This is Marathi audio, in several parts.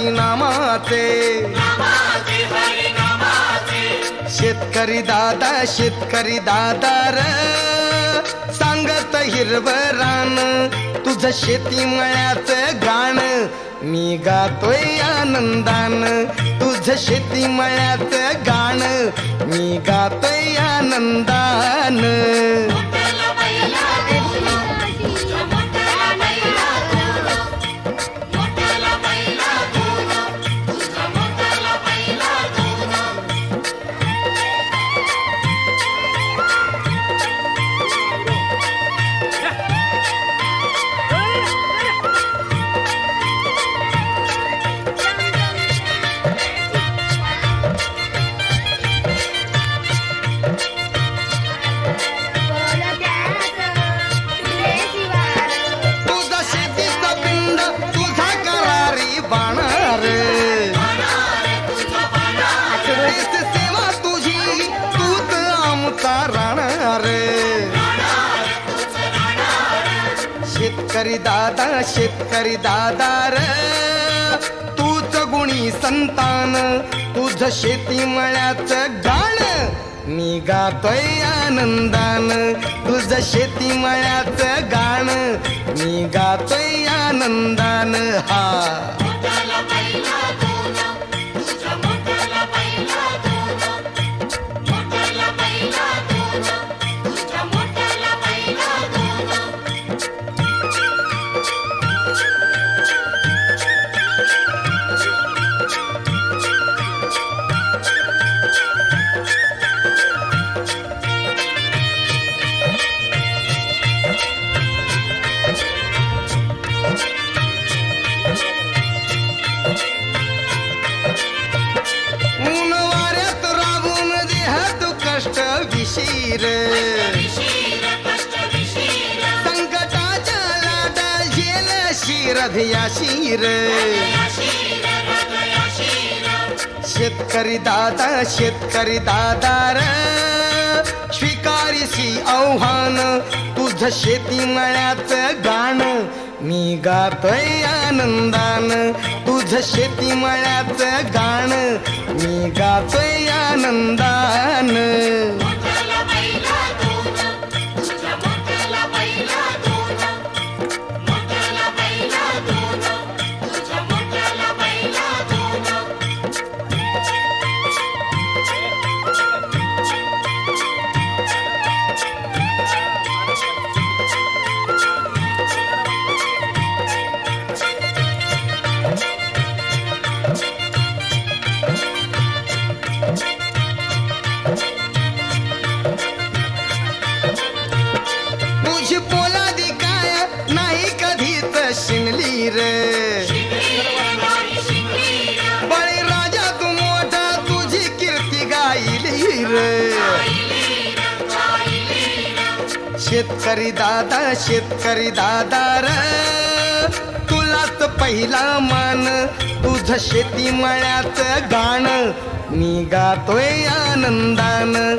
श्रीहरी नामाचे नामाचे हरी नामाचे शेतकरी दादा शेतकरी दादा र. सांगत हिरवं रान तुझं शेती मळ्याचं गाण. मी गातोय आनंदान तुझं शेती मळ्याचं गाण. मी गातोय आनंदान. शेतकरी दादा शेतकरी दादा र. तूच गुणी संतान तुझ शेती मळ्याच गाण. मी गातोय आनंदान तुझ शेती मळ्याच गाण. मी गातोय आनंदान हा. शिर संकटाच्या लाटा झेल शिर या शिर शेतकरी दादा शेतकरी दादा र आव्हान तुझ शेती मळ्याचं गाण. मी गातोय आनंदान तुझ शेती मळ्याचं गाण. मी गातोय आनंदान. तुझी पोलादी काय? नाही कधीच शिनली रे. बळी राजा तू मोठा तुझी कीर्ती गायली रे. शेतकरी दादा शेतकरी दादा र. तुलाच पहिला मान तुझ शेती मळ्याच गाण. मी गातोय आनंदान.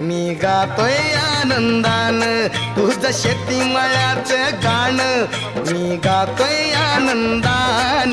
मी गातोय आनंदान तुझं शेती मळ्याचं गाण. मी गातोय आनंदान.